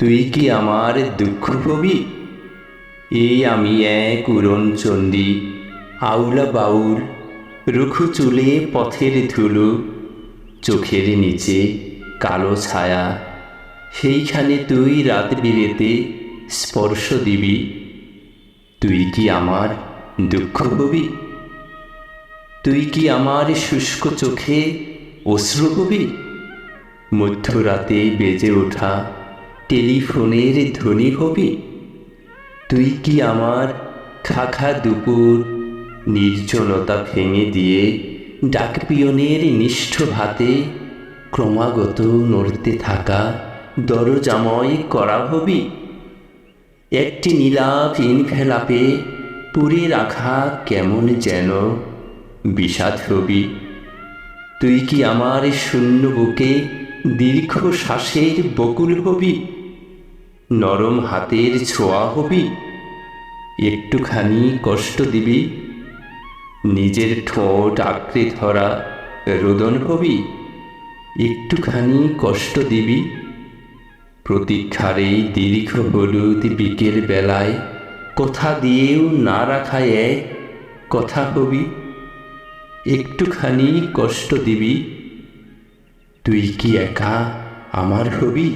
তুই কি আমার দুঃখ কবি এই আমি এক উড়ন চণ্ডী আউলা বাউল রুখু চুলে পথের ধুলো, চোখের নিচে কালো ছায়া। সেইখানে তুই রাত বিরেতে স্পর্শ দিবি। তুই কি আমার দুঃখ কবি তুই কি আমার শুষ্ক চোখে অশ্রু হবি মধ্যরাতে বেজে ওঠা টেলিফোনের ধ্বনি হবি? তুই কি আমার খাখা দুপুর, নির্জনতা ভেঙে দিয়ে ডাকপিয়নের নিষ্ঠ ভাতে ক্রমাগত নড়তে থাকা দরজাময় করা হবি? একটি নীলাভ ইনভেলাপে পুরে রাখা কেমন যেন বিষাদ হবি? তুই কি আমার শূন্য বুকে দীর্ঘ শ্বাসের বকুল হবি? নরম হাতের ছোঁয়া হবি। একটুখানি কষ্ট দিবি। নিজের ঠোঁট আঁকড়ে ধরা রোদন হবি। একটুখানি কষ্ট দিবি। প্রতীক্ষার এই দীর্ঘ হলুদ বিকেল বেলায়। কথা দিয়েও না রাখা এক কথা হবি। একটুখানি কষ্ট দিবি। তুই কি একা আমার হবি?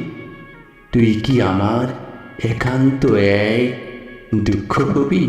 তুই কি আমার একান্ত এক দুঃখ হবি